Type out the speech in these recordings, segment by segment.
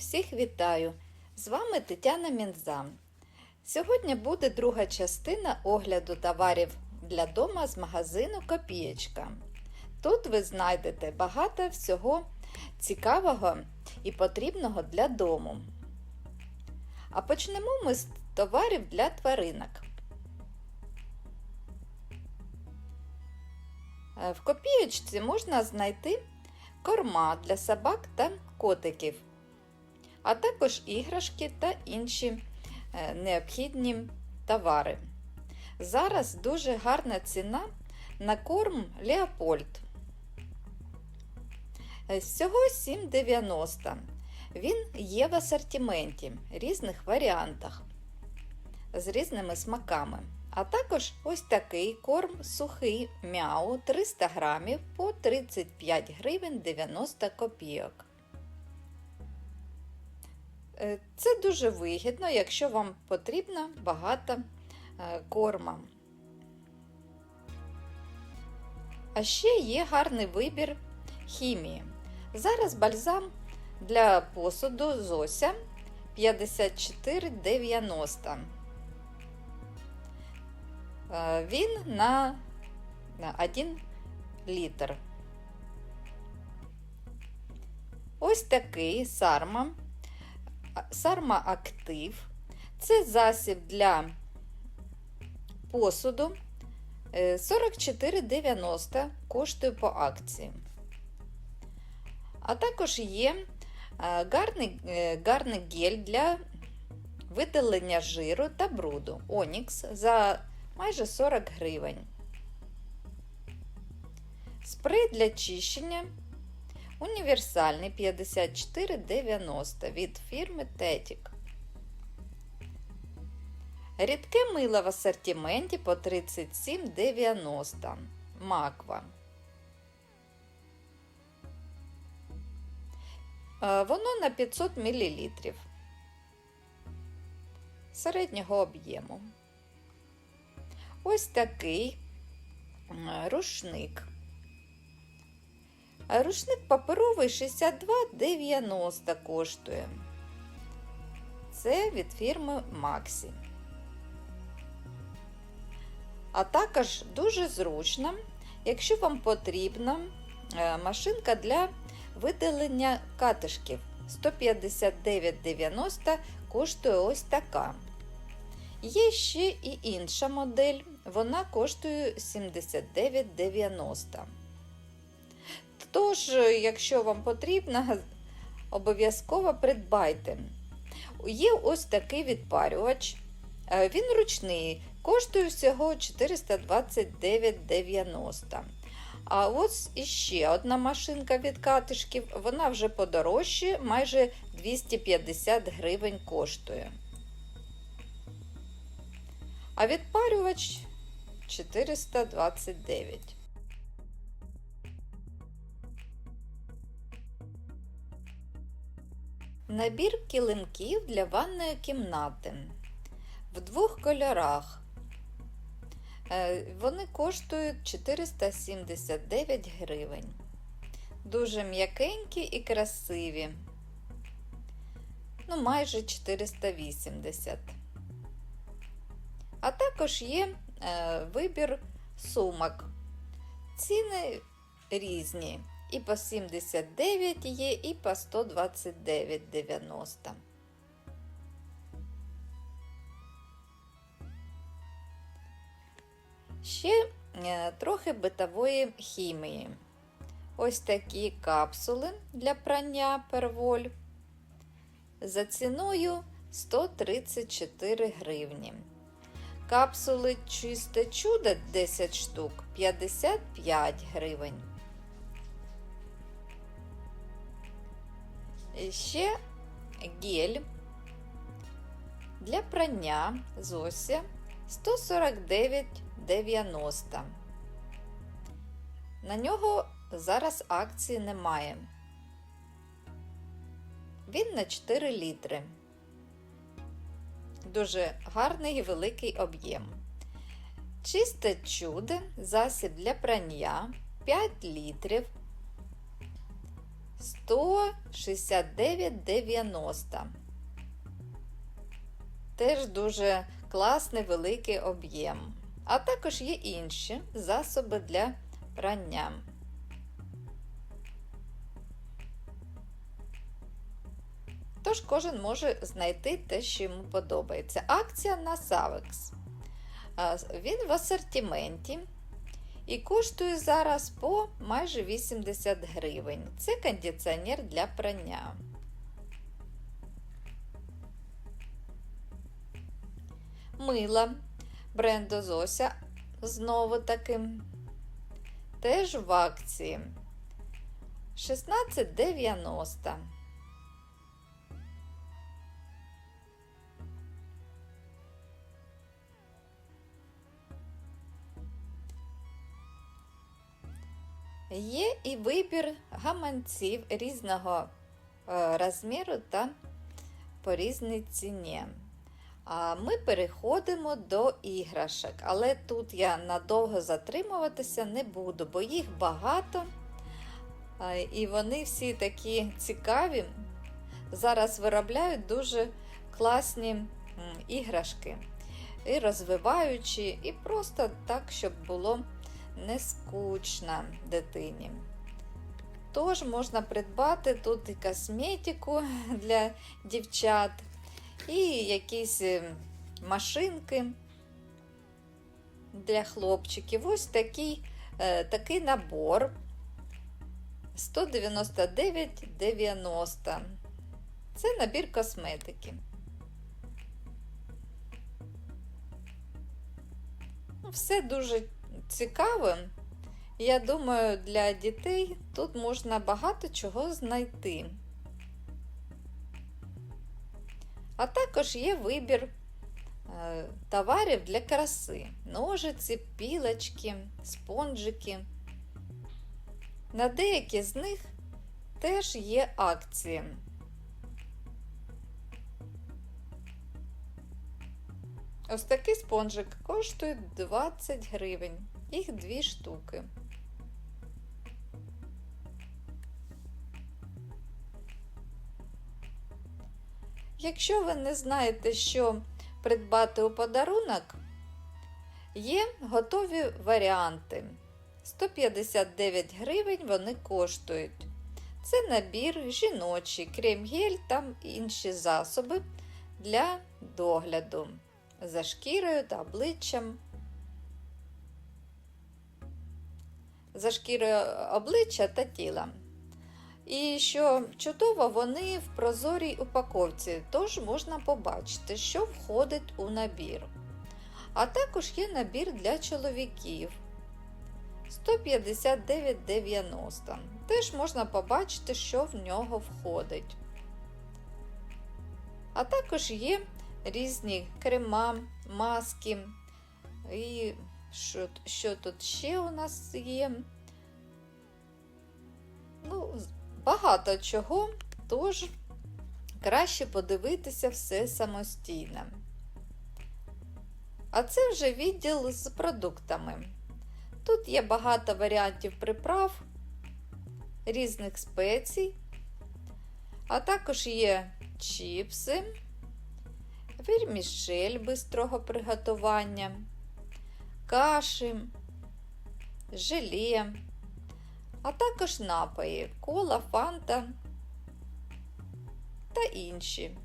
Всіх вітаю! З вами Тетяна Мінза. Сьогодні буде друга частина огляду товарів для дома з магазину Копієчка. Тут ви знайдете багато всього цікавого і потрібного для дому. А почнемо ми з товарів для тваринок. Е, В копієчці можна знайти корма для собак та котиків, а також іграшки та інші е, необхідні товари. Зараз дуже гарна ціна на корм Леопольд. Е, Всього 7,90. Він є в асортименті різних варіантах з різними смаками. А також ось такий корм сухий мяу 300 грамів по 35 гривень 90 копійок. Е, Це дуже вигідно, якщо вам потрібно багато е, корма. А ще є гарний вибір хімії. Зараз бальзам для посуду Зося 54,90. Е, Він на 1 літр. Ось такий сарма. Сарма Актив. Це засіб для посуду. Е, 44,90 коштує по акції. А також є е, гарний, е, гарний гель для видалення жиру та бруду. Онікс за майже 40 гривень. Спрей для чищення універсальний 54,90 від фірми Тетік. Рідке мило в асортименті по 37,90 Маква. Е, Воно на 500 мл середнього об'єму. Ось такий рушник. Рушник паперовий 62,90 коштує. Це від фірми Maxi. А також дуже зручно, якщо вам потрібна е, машинка для видалення катишків. 159,90 коштує ось така. Є ще і інша модель, вона коштує 79,90. Тож, якщо вам потрібно, обов'язково придбайте. Є ось такий відпарювач. Е, Він ручний, коштує всього 429,90. А ось іще одна машинка від катишків, вона вже подорожче, майже 250 гривень коштує. А відпарювач 429. Набір килимків для ванної кімнати в двох кольорах. Е, Вони коштують 479 гривень. Дуже м'якенькі і красиві. Ну, майже 480. А також є е, вибір сумок. Ціни різні. І по 79 є, і по 129,90. Ще е, трохи битової хімії. Ось такі капсули для прання перволь за ціною 134 гривні. Капсули чисте чудо 10 штук 55 гривень. Ще гель для прання Зося 149,90. На нього зараз акції немає. Він на 4 літри. Дуже гарний і великий об'єм. Чисте чудо, засіб для прання 5 літрів 169,90. Теж дуже класний великий об'єм. А також є інші засоби для прання. Тож кожен може знайти те, що йому подобається. Акція на. А, Він в асортименті і коштує зараз по майже 80 гривень. Це кондиціонер для прання. Мила бренду Зося знову таки. Теж в акції 16,90. Є і вибір гаманців різного е, розміру та по різній ціні. Ми переходимо до іграшок, але тут я надовго затримуватися не буду, бо їх багато. І вони всі такі цікаві. Зараз виробляють дуже класні іграшки. І розвиваючі, і просто так, щоб було не скучно дитині. Тож можна придбати тут і косметику для дівчат, і якісь е, машинки для хлопчиків. Ось такий, е, такий набор 199,90. Це набір косметики. Ну, Все дуже цікаво. Я думаю, для дітей тут можна багато чого знайти. А також є вибір е, товарів для краси: ножиці, пілочки, спонжики. На деякі з них теж є акції. Ось такий спонжик коштує 20 гривень. Їх дві штуки. Якщо ви не знаєте, що придбати у подарунок, є готові варіанти. 159 гривень вони коштують. Це набір жіночий, крем-гель та інші засоби для догляду за шкірою та обличчям. За шкірою обличчя та тіла. І що чудово, вони в прозорій упаковці, тож можна побачити, що входить у набір. А також є набір для чоловіків 159,90. Теж можна побачити, що в нього входить. А також є різні крема, маски. І що, що тут ще у нас є? Ну, багато чого, тож краще подивитися все самостійно. А це вже відділ з продуктами. Тут є багато варіантів приправ, різних спецій, а також є чіпси, вірмішель бистрого приготування, каші, желе, а також напої, кола, фанта та інші.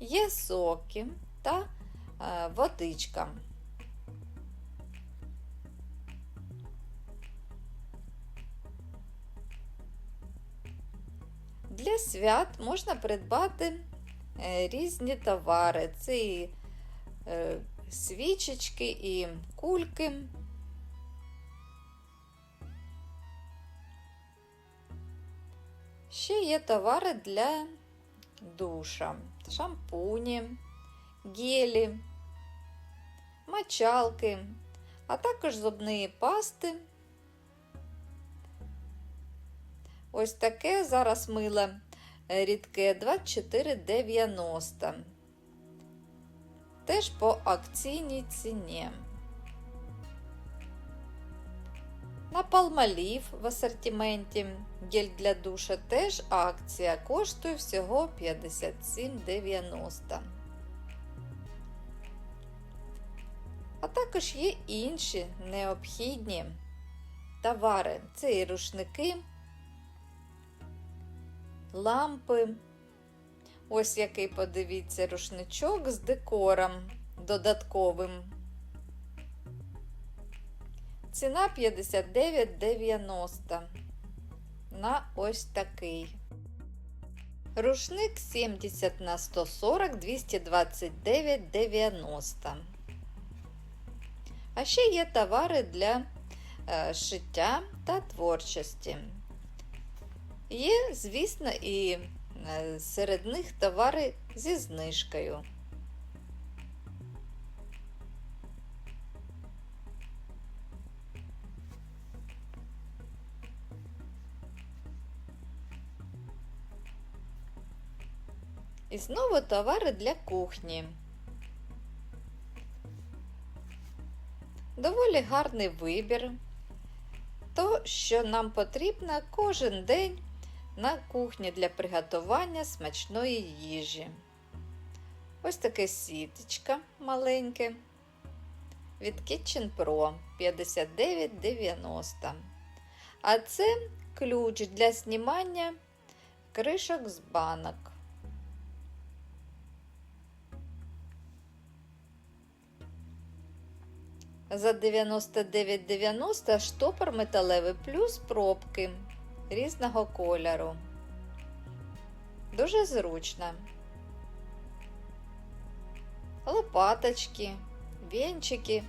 Є соки та е, водичка. Для свят можна придбати е, різні товари. Це і е, свічечки, і кульки. Ще є товари для душа, шампуні, гелі, мочалки, а також зубні пасти. Ось таке зараз мило рідке 24,90. Теж по акційній ціні. На палмалів в асортименті гель для душа теж акція коштує всього 57,90. А також є інші необхідні товари. Це і рушники, лампи. Ось який, подивіться, рушничок з декором додатковим. Ціна 59,90 на ось такий. Рушник 70 на 140 229,90. А ще є товари для е, шиття та творчості. Є, звісно, і серед них товари зі знижкою. І знову товари для кухні. Доволі гарний вибір. То, що нам потрібно кожен день на кухні для приготування смачної їжі. Ось таке сіточка маленьке від Kitchen Pro 59,90. А це ключ для знімання кришок з банок. За 99,90 штопор металевий плюс пробки різного кольору. Дуже зручно. Лопаточки, венчики.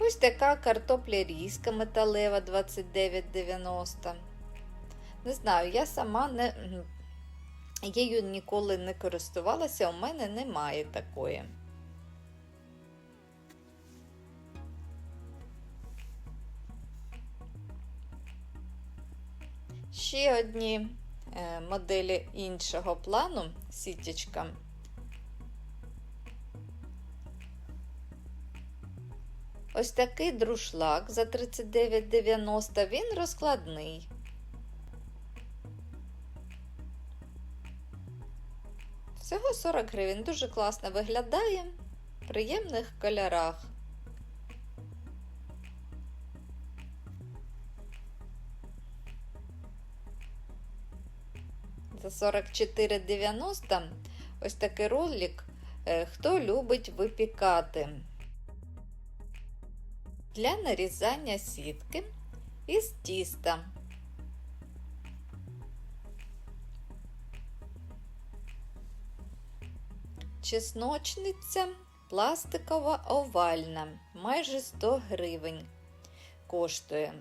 Ось така картопля різка металева 29,90. Не знаю, я сама не, її ніколи не користувалася, у мене немає такої. Ще одні е, моделі іншого плану сітічка. Ось такий друшлак за 39,90 він розкладний. Всього 40 гривень. Дуже класно виглядає в приємних кольорах. За 44,90 ось такий ролик, е, хто любить випікати. Для нарізання сітки із тіста. Чесночниця пластикова овальна, майже 100 гривень коштує.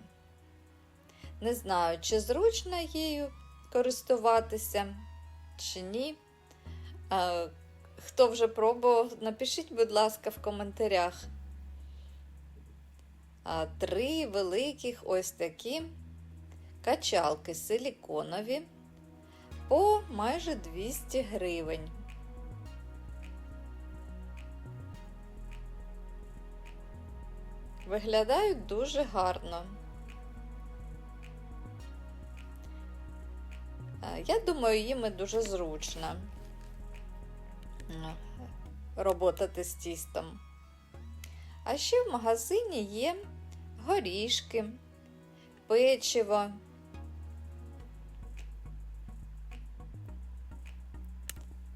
Не знаю, чи зручно її користуватися, чи ні. Хто вже пробував, напишіть, будь ласка, в коментарях. Три великих ось такі качалки силіконові по майже 200 гривень. Виглядають дуже гарно. Я думаю, їм дуже зручно роботати з тістом. А ще в магазині є горішки, печиво.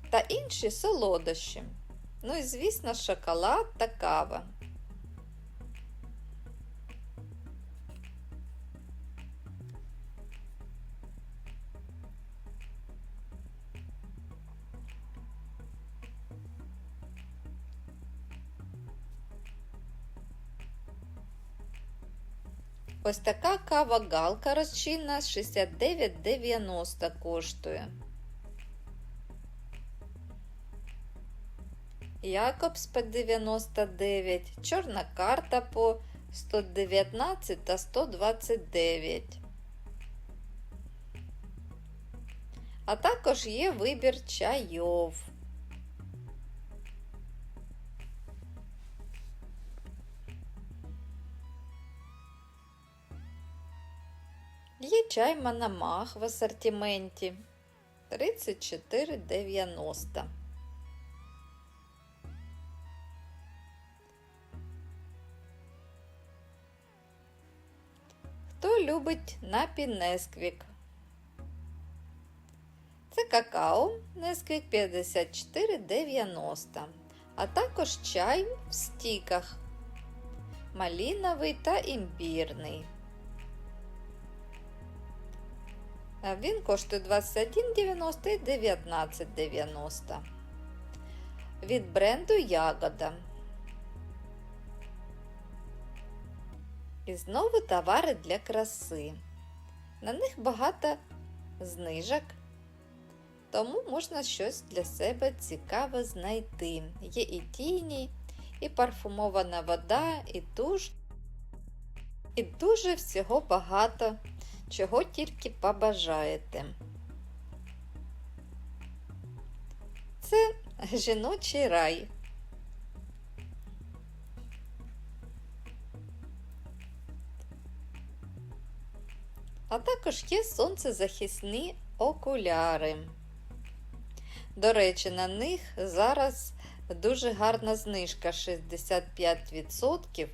Та інші солодощі. Ну і, звісно, шоколад та кава. Ось така кава галка розчинна 69,90 коштує. Якобс по 99, чорна карта по 119 та 129. А також є вибір чайов. Чай Манамах в асортименті 34,90. Хто любить напій Несквік? Це какао Несквік 54,90, а також чай в стіках маліновий та імбірний. Він коштує 21,90 і 19,90. Від бренду Ягода. І знову товари для краси. На них багато знижок, тому можна щось для себе цікаве знайти. Є і тіні, і парфумована вода, і туш, і дуже всього багато, чого тільки побажаєте. Це жіночий рай. А також є сонцезахисні окуляри. До речі, на них зараз дуже гарна знижка 65%.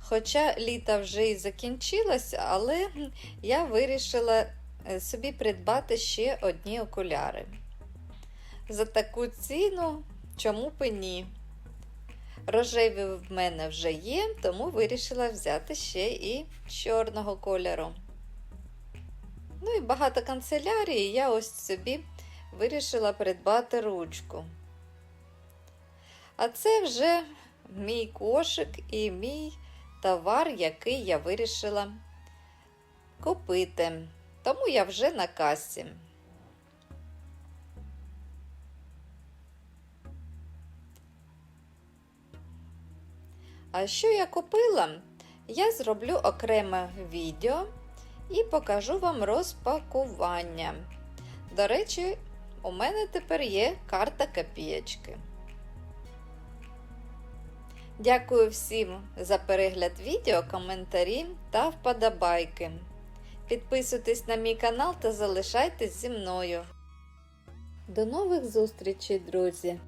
Хоча літо вже і закінчилось, але я вирішила е, собі придбати ще одні окуляри. За таку ціну, чому б і ні? Рожеві в мене вже є, тому вирішила взяти ще і чорного кольору. Ну і багато канцелярії, я ось собі вирішила придбати ручку. А це вже мій кошик і мій товар, який я вирішила купити. Тому я вже на касі. А що я купила? Я зроблю окреме відео і покажу вам розпакування. До речі, у мене тепер є карта копієчки. Дякую всім за перегляд відео, коментарі та вподобайки. Підписуйтесь на мій канал та залишайтесь зі мною. До нових зустрічей, друзі!